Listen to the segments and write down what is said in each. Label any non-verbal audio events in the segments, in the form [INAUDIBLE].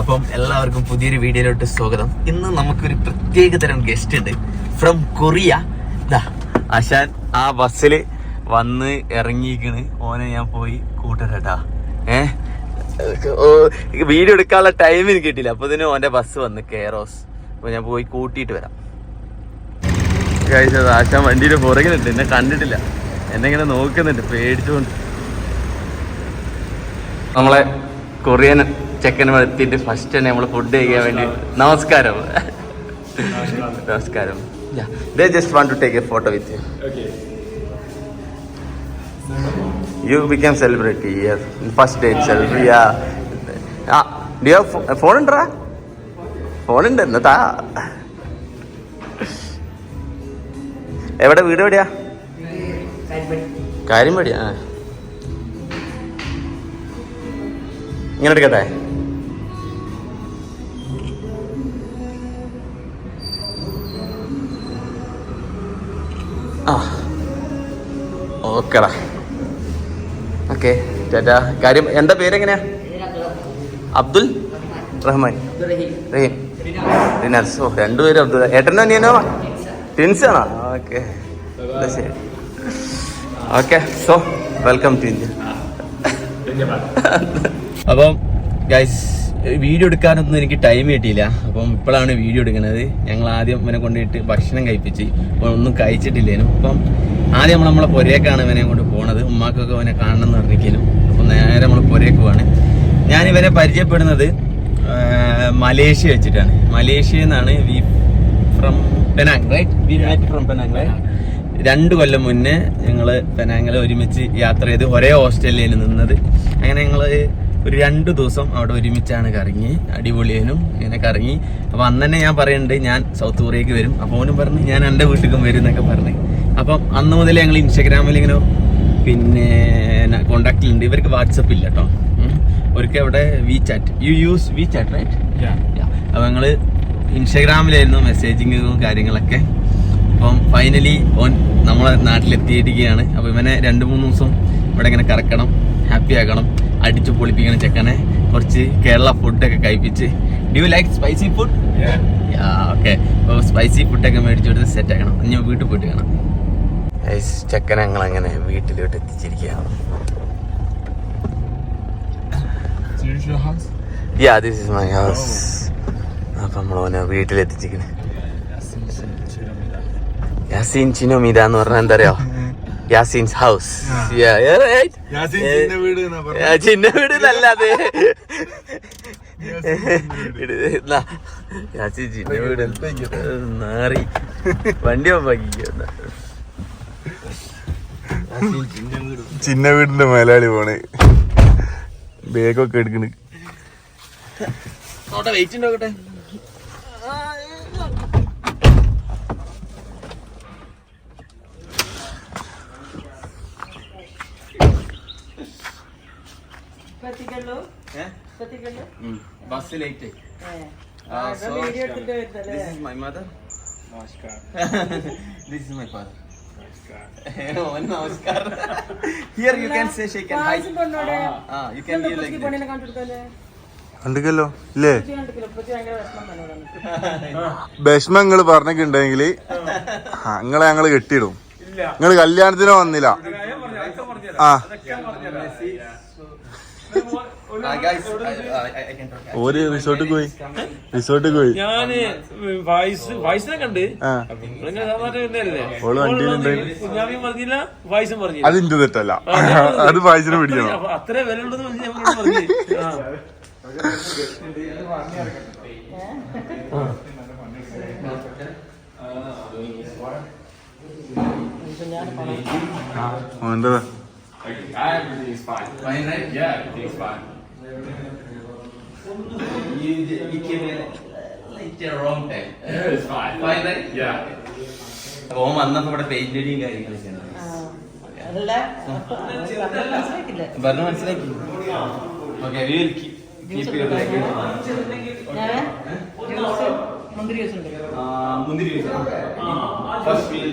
അപ്പം എല്ലാവർക്കും പുതിയൊരു വീഡിയോയിലോട്ട് സ്വാഗതം. ഇന്ന് നമുക്കൊരു പ്രത്യേക തരം ഗസ്റ്റ് ഉണ്ട്. ഫ്രം കൊറിയ ദാ ആശാൻ ആ ബസ്സിൽ വന്ന് ഇറങ്ങിയിരിക്കണ്. ഓനെ ഞാൻ പോയി കൂട്ടരട്ടാ. ഏ? വീഡിയോ എടുക്കാനുള്ള ടൈം എനിക്ക് കിട്ടില്ല അപ്പൊ ഇതിന് ഓന്റെ ബസ് വന്ന് കെയറോസ് അപ്പൊ ഞാൻ പോയി കൂട്ടിയിട്ട് വരാം. കഴിച്ചത് ആശാൻ വണ്ടിയുടെ പുറകിലുണ്ട് എന്നെ കണ്ടിട്ടില്ല. എന്നെ ഇങ്ങനെ നോക്കുന്നുണ്ട് പേടിച്ചുകൊണ്ട് നമ്മളെ കൊറിയൻ ചെക്കൻ എത്തിയിട്ട് ഫസ്റ്റ് തന്നെ നമ്മൾ ഫുഡ് കഴിക്കാൻ വേണ്ടി. നമസ്കാരം. നമസ്കാരം. ദേ just want to take a photo with you become celebrity first day celebrity ആ ഡിയോ ഫോൺ ഉണ്ടാ? എന്നതാ എവിടെ വീട് എവിടെയാ? കാര്യം പേടിയാ. ഇങ്ങനെ എടുക്കട്ടെ? ആ. ഓക്കെടാ. ഓക്കെ ചേട്ടാ കാര്യം എന്താ പേരെങ്ങനെയാ? അബ്ദുൽ റഹ്മാൻ. റഹീം. റിനാസ്. ഓ രണ്ടുപേരും അബ്ദുൽ ഏട്ടനോ അനിയനോ ട്വിൻസ് ആണോ? ഓക്കെ. ശരി. Okay so welcome to India അപ്പം ഗൈസ് വീഡിയോ എടുക്കാനൊന്നും എനിക്ക് ടൈം കിട്ടിയില്ല. അപ്പം ഇപ്പോഴാണ് വീഡിയോ എടുക്കുന്നത്. ഞങ്ങൾ ആദ്യം ഇവനെ കൊണ്ടിട്ട് ഭക്ഷണം കഴിപ്പിച്ച് അപ്പോൾ ഒന്നും കഴിച്ചിട്ടില്ലേനും. അപ്പം ആദ്യം നമ്മൾ നമ്മളെ പുരേക്കാണ് ഇവനെ കൊണ്ട് പോണത്. ഉമ്മാക്കൊക്കെ ഇവനെ കാണണം എന്ന് പറഞ്ഞിരിക്കലും. അപ്പം നേരെ നമ്മൾ പുരേക്ക് പോവാണ്. ഞാൻ ഇവനെ പരിചയപ്പെടുന്നത് മലേഷ്യ വെച്ചിട്ടാണ്. മലേഷ്യ എന്നാണ് we from Penang right we met from Penang right രണ്ട് കൊല്ലം മുന്നേ ഞങ്ങൾ പെനാങ്ങിൽ ഒരുമിച്ച് യാത്ര ചെയ്ത് ഒരേ ഹോസ്റ്റലിൽ നിന്നത്. അങ്ങനെ ഞങ്ങൾ ഒരു രണ്ട് ദിവസം അവിടെ ഒരുമിച്ചാണ് കറങ്ങി. അടിപൊളിയനും ഇങ്ങനെ കറങ്ങി. അപ്പോൾ അന്ന് തന്നെ ഞാൻ പറയുന്നുണ്ട് ഞാൻ സൗത്ത് കൊറിയക്ക് വരും. അപ്പോൾ അവനും പറഞ്ഞ് ഞാൻ എന്റെ വീട്ടിലേക്കും വരും എന്നൊക്കെ പറഞ്ഞ്. അപ്പം അന്ന് മുതൽ ഞങ്ങൾ ഇൻസ്റ്റാഗ്രാമിൽ ഇങ്ങനെ പിന്നെ കോണ്ടാക്റ്റിലുണ്ട് ഇവർക്ക് വാട്സപ്പ് ഇല്ല കേട്ടോ അവർക്ക് അവിടെ WeChat you use WeChat right അപ്പോൾ ഞങ്ങൾ ഇൻസ്റ്റാഗ്രാമിലായിരുന്നു മെസ്സേജിങ്ങും കാര്യങ്ങളൊക്കെ. അപ്പം ഫൈനലി ഓൻ നമ്മളെ നാട്ടിലെത്തിയിരിക്കുകയാണ്. അപ്പോൾ ഇവനെ രണ്ട് മൂന്ന് ദിവസം ഇവിടെ ഇങ്ങനെ കറക്കണം. ഹാപ്പി ആക്കണം. അടിച്ചു പൊളിപ്പിക്കണം ചെക്കനെ കുറച്ച് കേരള ഫുഡൊക്കെ കഴിപ്പിച്ച്. Do you like spicy food okay അപ്പോൾ സ്പൈസി ഫുഡൊക്കെ മേടിച്ചു കൊടുത്ത് സെറ്റ് ആക്കണം. ഇനി വീട്ടിൽ പോയിട്ട് കാണാം. ചെക്കൻ ഞങ്ങൾ അങ്ങനെ വീട്ടിലോട്ട് എത്തിച്ചിരിക്കുകയാണ്. Yeah this is my house അപ്പം നമ്മളോനെ വീട്ടിലെത്തിച്ചിരിക്കണേ. യാസീൻ ചിനോമിത എന്ന് പറഞ്ഞാൽ എന്താ അറിയോ? [LAUGHS] യാസീൻസ് ഹൗസ്. ചിന്ന വീട് നല്ലാതെ. യാസീൻ ചിന്ന വീട്. നാറി. വണ്ടി ഒപ്പാക്കിക്കുന്ന ചിന്ന വീടിന്റെ മേലാളി പോണ്. ബേഗൊക്കെ എടുക്കണ്. Wait ഉണ്ടോട്ടെ bus late namaskar. Here you can say shake and hi. Ah, you can like ഉപ്പച്ചി that. പണിനെ കണ്ടിട്ടല്ലേ. കണ്ടിക്കല്ലോ ഇല്ലേ ഭക്ഷണം നിങ്ങൾ [LAUGHS] പറഞ്ഞിട്ടുണ്ടെങ്കിൽ നിങ്ങളെ ഞങ്ങൾ കെട്ടിയിടും. നിങ്ങൾ കല്യാണത്തിന് വന്നില്ല. ആ. Can റിസോർട്ടിൽ പോയി. റിസോർട്ടിൽ പോയി. ഞാൻ വയസ്സ് വയസ്സിനെ കണ്ട്? ഓൾ വണ്ടിയിലുണ്ടായി. കുഞ്ഞാമിയും പറഞ്ഞില്ല വയസ്സും പറഞ്ഞില്ല. അത് ഇന്റെ തെറ്റല്ല. അത് [LAUGHS] വായിച്ചിന് പിടിക്കണം. അത്ര വില ഉണ്ടെന്ന് പറഞ്ഞ് ഞങ്ങളോട് പറഞ്ഞു. ആ. ഓന്റെതാ Fine, You, you came in like the wrong time. It's fine. Fine, right? Yeah. ഓൻ വന്നപ്പോ ഇവിടെ പെയിന്റ് അടിയും പറഞ്ഞു മനസ്സിലാക്കി ഓക്കെ ജ്യൂസ് മുന്തിരി ജ്യൂസ് ഉണ്ട്? മുന്തിരി ഫസ്റ്റ് വിൽ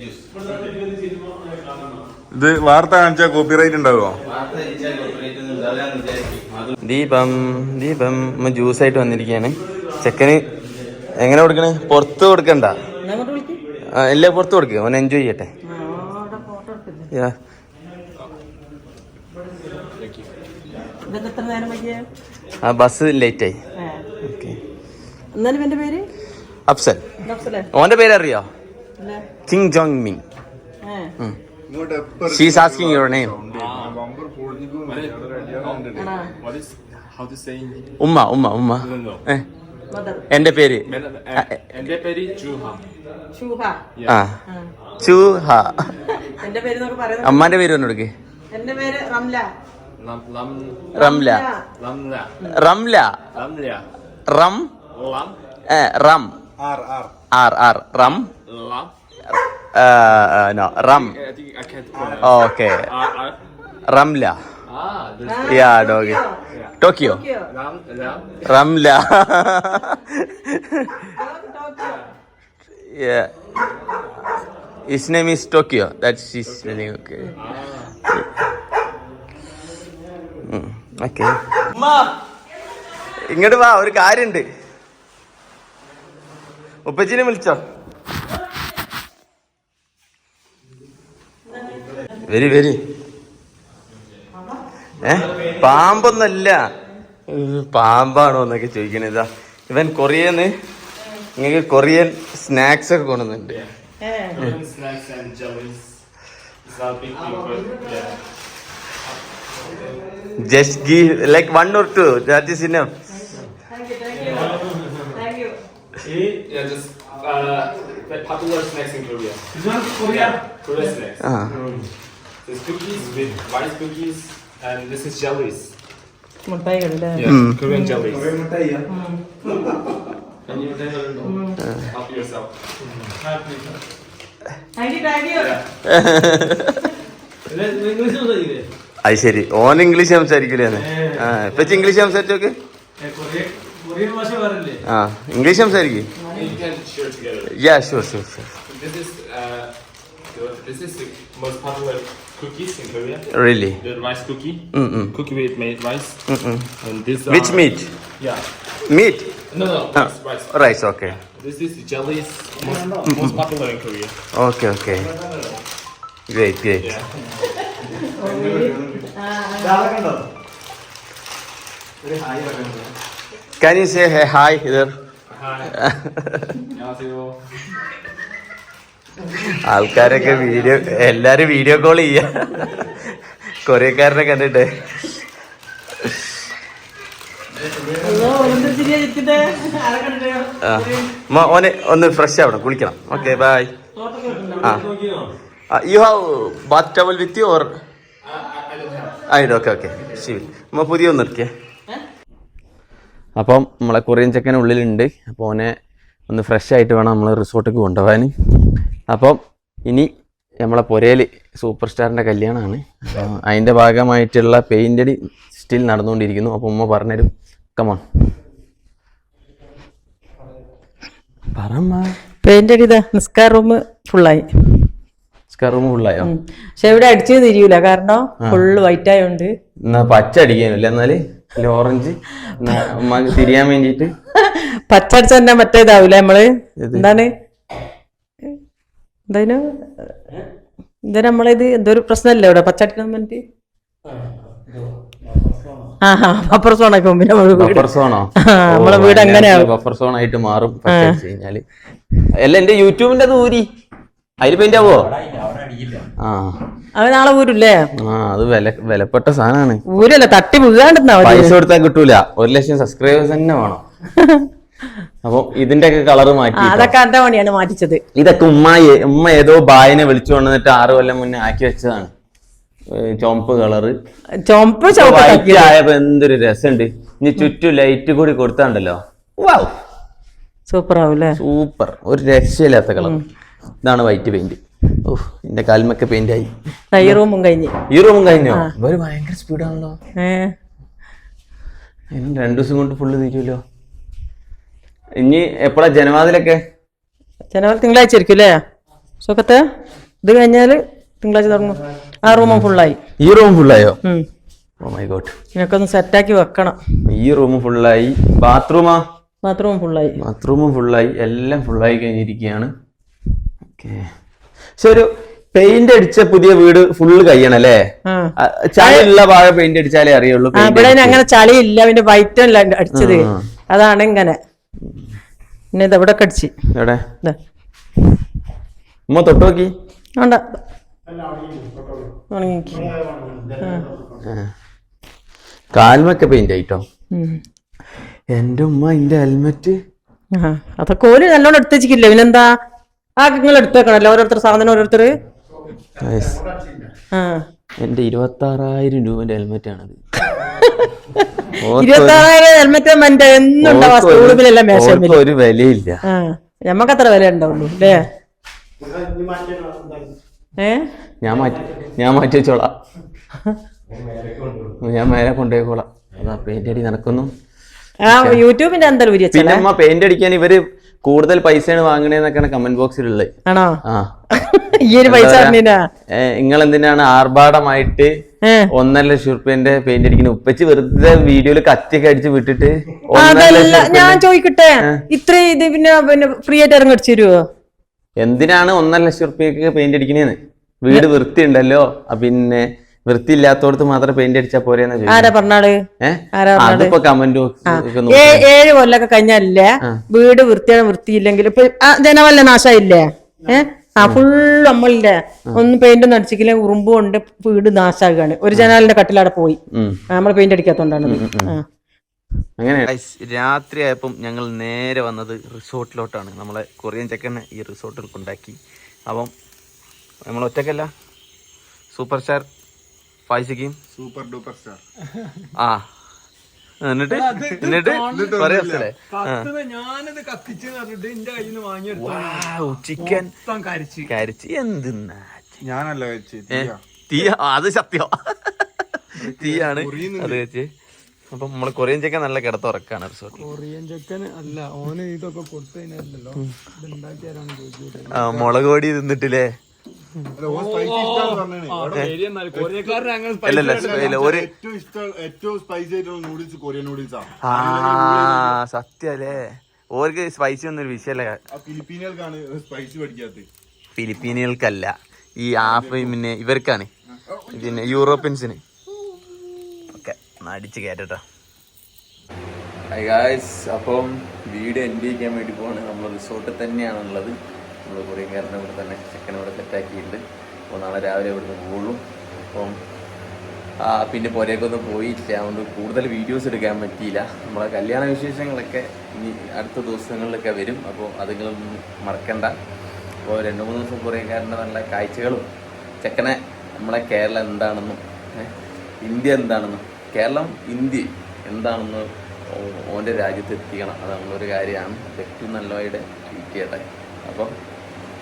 ജ്യൂസ് ഇത് വാർത്ത കാണിച്ചാ കോപ്പിറൈറ്റ് ഉണ്ടാവുമോ വാർത്ത കാണിച്ചാൽ കോപ്പിറൈറ്റ് ഒന്നും ഉണ്ടാവില്ല എന്ന് വിചാരിക്കും. ദീപം ദീപം ജ്യൂസ് ആയിട്ട് വന്നിരിക്കുകയാണ്. ചെക്കന് എങ്ങനെ കൊടുക്കണേ? പുറത്ത് കൊടുക്കണ്ട. എല്ലാ പുറത്ത് കൊടുക്കുക അവൻ എൻജോയ് ചെയ്യട്ടെ. ആ, ബസ് ലേറ്റ് ആയി. പേര്? അഫ്സൽ. ഓന്റെ പേര് അറിയോ കിങ് ജോങ് മിങ് ഏ asking your say? ഉമ്മ ഉമ്മ ഉമ്മ. എന്റെ പേര്. എന്റെ പേര് ആ. ചൂഹ. അമ്മാന്റെ പേര് പറഞ്ഞു കൊടുക്ക് എന്റെ പേര് Ramla. Ramla. Ramla. Ram. Ram. R R. Ram. Lam. No Ram I think I can't pronounce. Okay. Uh, R. Ramla. Ah, there's yeah doggy Tokyo. Tokyo Ram. Ramla Tokyo yeah his name is tokyo that's his name. okay Mm, okay ഇങ്ങോട്ട് വാ ഒരു കാര്യണ്ട് ഉപ്പച്ചിനെ വിളിച്ചോ വരി വരി. ഏ? പാമ്പൊന്നല്ല. പാമ്പാണോ എന്നൊക്കെ ചോദിക്കണേ ഇതാ ഇവൻ കൊറിയന്ന് നിങ്ങൾക്ക് കൊറിയൻ സ്നാക്സ് ഒക്കെ കൊണ്ടുവന്നിട്ടുണ്ട്. yeah. Just give like one or two that is enough thank you thank you thank you Yeah, just uh, popular snacks in Korea. Korea snacks. ആ. There's cookies with rice cookies, and this is jellies. മുട്ടായികളല്ലേ Yeah, Mm. Korean jellies. Can you help yourself? Thank you thank you English സംസാരിക്കില്ലേ അത് ശരി ഓൻ English സംസാരിക്കില്ലേന്ന് ആ ഇപ്പൊ English സംസാരിച്ചോക്ക് Korean Korean ഭാഷ പറയില്ലേ ആ English സംസാരിക്കും You can share together. Yeah sure sure sure This is uh, the, this is the most popular cookies in Korea. Really? The rice cookie. Mm-mm. Cookie with made rice. Mm-mm. And this. Which are- meat? Yeah. Meat? No, no. Ah. Rice. rice. Rice, okay. This is jellies most, most popular in Korea. Okay, okay. Great, great. Yeah. Can you say hey, hi here? Hi. [LAUGHS] ആൾക്കാരൊക്കെ video എല്ലാരും video call ചെയ്യ. കൊറിയക്കാരനെ കണ്ടിട്ട്. ഓനെ ഒന്ന് fresh ആവണം കുളിക്കണം. Okay bye തോട്ടൊക്കെ ആ. You have bath towel with you or ആയിട്ട് ഓക്കെ ഓക്കെ ശരി. അമ്മ പുതിയ ഒന്ന് എടുക്കേ അപ്പം നമ്മളെ കൊറിയൻ ചെക്കൻ ഉള്ളിലുണ്ട്. അപ്പോൾ ഓനെ ഒന്ന് ഫ്രഷ് ആയിട്ട് വേണം നമ്മൾ റിസോർട്ടിലേക്ക് കൊണ്ടുപോകാൻ. അപ്പം ഇനി നമ്മളെ പുരയിൽ സൂപ്പർ സ്റ്റാറിന്റെ കല്യാണമാണ് അതിന്റെ ഭാഗമായിട്ടുള്ള പെയിന്റ് അടി സ്റ്റിൽ നടന്നുകൊണ്ടിരിക്കുന്നു. അപ്പോൾ ഉമ്മ പറഞ്ഞുതരും കമോൺ പറമ്മ. പെയിന്റ് അടിതാ നിസ്കാർ റൂം ഫുള്ളായി സ്കറും ഫുള്ളായോ പക്ഷെ ഇവിടെ അടിച്ചു തിരിയൂല. കാരണം ഫുള്ള് വൈറ്റ് ആയോണ്ട്. എന്നാ പച്ച അടിക്കാനില്ല? എന്നാൽ ഓറഞ്ച് തിരിയാൻ വേണ്ടിയിട്ട്. [LAUGHS] പച്ച തന്നെ മറ്റേതാവൂല നമ്മൾ? എന്താണ്? എന്തായാലും എന്താ നമ്മളിത് എന്തോ ഒരു പ്രശ്നമല്ലേ ഇവിടെ? പച്ചടിക്കണം വേണ്ടി? ആ അപ്പുറ സോണൊക്കെ പിന്നെ നമ്മൾ വീട് ബഫർ സോണോ ആ, നമ്മളെ വീട് അങ്ങനെയാവും. ബഫർ സോൺ ആയിട്ട് മാറും പച്ച അടിച്ച് കഴിഞ്ഞാൽ. അല്ല എന്റെ യൂട്യൂബിന്റെ അത് ഊരി അതിൽ പെയിന്റ് ആവോ? ആ. അവൻ നാളെ ഊരില്ലേ? ആ അത് വില വിലപ്പെട്ട സാധനമാണ് ഊരല്ല തട്ടി വീഴാണ്ടെന്നാ മതി. പൈസ കൊടുത്താൽ കിട്ടൂല. ഒരു ലക്ഷം സബ്സ്ക്രൈബേഴ്സ് തന്നെ വേണം. [LAUGHS] അപ്പൊ ഇതിന്റെ ഒക്കെ കളർ മാറ്റി അതൊക്കെ എന്റെ പണിയാണ് മാറ്റിച്ചത്. ഇതൊക്കെ ഉമ്മ ഉമ്മ ഏതോ ബായനെ വിളിച്ചു കൊണ്ടുവന്നിട്ട് ആറു കൊല്ലം മുന്നേ ആക്കി വെച്ചതാണ്. ചുമപ്പ് കളറ് ചുമപ്പ് ആയപ്പോ എന്തൊരു രസമുണ്ട്. ഇനി ചുറ്റും ലൈറ്റ് കൂടി കൊടുത്താണ്ടല്ലോ? വാവ് സൂപ്പർ ആവൂലേ സൂപ്പർ ഒരു രക്ഷയില്ലാത്ത കളർ ഇതാണ് വൈറ്റ് പെയിന്റ് ഓഹ് എന്റെ കാൽമൊക്കെ പെയിന്റ് ആയി. ഈ റൂമും കഴിഞ്ഞു. ഈ റൂമും കഴിഞ്ഞോ? ഇവർ ഭയങ്കര സ്പീഡാണല്ലോ ഏ. അതിന് രണ്ടു ദിവസം കൊണ്ട് ഫുള്ള് തീരുമല്ലോ ഇനി എപ്പോഴാ ജനവാതിലൊക്കെ? ജനവാതിൽ തിങ്കളാഴ്ച ആയിരിക്കും അല്ലേ? സുഖത്ത് ഇത് കഴിഞ്ഞാൽ തിങ്കളാഴ്ച തുടങ്ങും. ആ റൂമും ഫുള്ളായി ഈ റൂം ഫുള്ളായോ. ഓ മൈ ഗോഡ് ഇതിനൊക്കെ ഒന്ന് സെറ്റാക്കി വെക്കണം. ഈ റൂം ഫുള്ളായി ബാത്റൂമാ ബാത്റൂം ഫുള്ളായി ബാത്റൂമും ഫുള്ളായി എല്ലാം ഫുള്ളായി കഴിഞ്ഞിരിക്കുകയാണ്. ഓക്കെ പക്ഷെ ഒരു പെയിന്റ് അടിച്ച പുതിയ വീട് ഫുള്ള് കഴിയണല്ലേ ചളിയുള്ള ഭാഗം പെയിന്റ് അടിച്ചാലേ അറിയുള്ളൂ. ഇവിടെ. അങ്ങനെ ചളിയില്ല. അവന്റെ വൈറ്റ് അല്ല അടിച്ചത്. അതാണ് ഇങ്ങനെ. പിന്നെ എവിടെ ദാ. ഉമ്മ തൊട്ട് നോക്കി. വേണ്ട. കാൽമൊക്കെ പെയിന്റ് ആയിട്ടോ. എന്റെ ഉമ്മ എന്റെ ഹെൽമെറ്റ് ആ, അതൊക്കെ ഓൽ നല്ലോണം എടുത്ത് പിന്നെന്താ? ആ നിങ്ങൾ എടുത്തേക്കണല്ലോ ഓരോരുത്തർ സാധനം ഓരോരുത്തർ? ആ. എന്റെ ഇരുപത്തി ആറായിരം രൂപന്റെ ഹെൽമെറ്റ് ആണത്. ഇരുപത്തി ആറായിരം ഹെൽമെറ്റ് മറ്റേ എന്നുണ്ടാവാ സ്കൂളിലെല്ലാം മേശമില്ല ഒരു വിലയില്ല. ആ ഞമ്മക്ക് അത്ര വില ഉണ്ടാവുള്ളൂ അല്ലേ? ഏ? ഞാൻ മാറ്റി ഞാൻ മാറ്റി വെച്ചോളാം. ഞാൻ മേലെ കൊണ്ടുപോയിക്കോളാം. അതാ പെയിന്റ് അടി നടക്കുന്നു. ആ യൂട്യൂബിന്റെ എന്തായാലും ഉരി പിന്നെ അമ്മ പെയിന്റ് അടിക്കാൻ ഇവർ കൂടുതൽ പൈസയാണ് വാങ്ങണേന്നൊക്കെയാണ് കമന്റ് ബോക്സിലുള്ളത് ആണോ? ആ. [LAUGHS] ഈ ഒരു പൈസ നിങ്ങൾ എന്തിനാണ് ആർഭാടമായിട്ട് ഒന്നര ലക്ഷം റുപ്യന്റെ പെയിന്റ് അടിക്കുന്ന ഉപ്പച്ച് വെറുതെ വീഡിയോയിൽ കത്തിയൊക്കെ അടിച്ച് വിട്ടിട്ട് ഞാൻ ചോദിക്കട്ടെ? ഇത്രയും ഇത് പിന്നെ പിന്നെ ഫ്രീ ആയിട്ട് ഇറങ്ങടിച്ചു തരുവോ എന്തിനാണ് ഒന്നര ലക്ഷം റുപ്യക്ക് പെയിന്റ് അടിക്കണേന്ന്? വീട് വൃത്തി ഉണ്ടല്ലോ പിന്നെ വൃത്തി ഇല്ലാത്തോടത്ത് മാത്രം പെയിന്റ് അടിച്ചാ പോരെ ആരാ പറഞ്ഞാൾ? അതിപ്പോ കമന്റ് ഏഴ് കൊല്ലൊക്കെ കഴിഞ്ഞല്ലേ വീട് വൃത്തിയാണ് വൃത്തിയില്ലെങ്കിൽ ഇപ്പൊ ജനവല്ല നാശായില്ലേ? ഏഹ് ആ ഫുള്ള് നമ്മളില്ലേ? ഒന്ന് പെയിന്റ് ഒന്നും അടിച്ചില്ല ഉറുമ്പ് കൊണ്ട് വീട് നാശാകാണ്. ഒരു ജനാലിന്റെ കട്ടിലവിടെ പോയി. നമ്മൾ പെയിന്റ് അടിക്കാത്തോണ്ടാണ് അങ്ങനെ രാത്രി ആയപ്പം ഞങ്ങൾ നേരെ വന്നത് റിസോർട്ടിലോട്ടാണ്. നമ്മളെ കൊറിയൻ ചെക്കനെ ഈ റിസോർട്ടിൽ കൊണ്ടാക്കി. അപ്പം നമ്മൾ ഒറ്റക്കല്ല. സൂപ്പർ സ്റ്റാർ ഫൈസിക്കും സൂപ്പർ ഡൂപ്പർ സ്റ്റാർ. ആ. എന്നിട്ട്? എന്നിട്ട്? പറയാ സ്ഥലേ ഞാനത് കത്തിച്ച് പറഞ്ഞിട്ട് എന്റെ കയ്യിൽ നിന്ന് വാങ്ങിയെടുത്തു ചിക്കൻ. കരിച്ച്. കരിച്ച്. എന്തിന്നാ? ഞാനല്ല വെച്ച് ഏ, തീ അത് സത്യം. തീയാണ്. അത് വെച്ച് അപ്പൊ നമ്മൾ കൊറിയൻ ചിക്കൻ നല്ല കിടത്തുറക്കാണ് ഉറക്കാണ് കൊറിയൻ ചെക്കൻ അല്ല ഓന് ഇതൊക്കെ കൊടുത്തു കഴിഞ്ഞാലോ മുളക് പൊടി തിന്നിട്ടില്ലേ? കൊറിയക്കാരൻ ഞങ്ങൾ അല്ലല്ല ഇല്ല, ഒരു ഏറ്റവും ഇഷ്ടം ഏറ്റവും സ്പൈസി ആയിട്ടുള്ള നൂഡിൽസ് കൊറിയൻ നൂഡിൽസ് ആണ് ആ സത്യല്ലേ? ഓർക്ക് സ്പൈസി ഒന്നും ഒരു വിഷയമല്ല ഫിലിപ്പീനുകൾക്കല്ല ഈ ആഫ് പിന്നെ ഇവർക്കാണ്. പിന്നെ യൂറോപ്യൻസിന്. ഓക്കെ അടിച്ച് കയറ്റട്ടോ. ഗായ്സ് അപ്പം വീട് എൻഡ് ചെയ്യാൻ വേണ്ടി പോവാണ്. നമ്മൾ റിസോർട്ടിൽ തന്നെയാണുള്ളത്. നമ്മൾ കൊറിയൻകാരനെ ഇവിടെ തന്നെ ചെക്കനെ ഇവിടെ സെറ്റാക്കിയിട്ടുണ്ട് അപ്പോൾ നാളെ രാവിലെ ഇവിടുന്ന് പോകുള്ളൂ. അപ്പം പിന്നെ പുരയൊക്കൊന്നും പോയി അതുകൊണ്ട് കൂടുതൽ വീഡിയോസ് എടുക്കാൻ പറ്റിയില്ല. നമ്മളെ കല്യാണ വിശേഷങ്ങളൊക്കെ ഇനി അടുത്ത ദിവസങ്ങളിലൊക്കെ വരും. അപ്പോൾ അതുങ്ങളൊന്നും മറക്കണ്ട. അപ്പോൾ രണ്ട് മൂന്ന് ദിവസം കൊറിയക്കാരന്റെ നല്ല കാഴ്ചകളും. ചെക്കനെ നമ്മളെ കേരളം എന്താണെന്നും ഇന്ത്യ എന്താണെന്നും കേരളം ഇന്ത്യ എന്താണെന്ന് ഓന്റെ രാജ്യത്ത് എത്തിക്കണം. അത് നമ്മളൊരു കാര്യമാണ്. ഏറ്റവും നല്ലതായിട്ട് ചെയ്യട്ടെ അപ്പം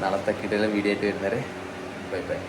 നാളത്തെ കിട്ടുന്ന വീഡിയോ ആയിട്ട് വരുന്നവരെ. Bye bye.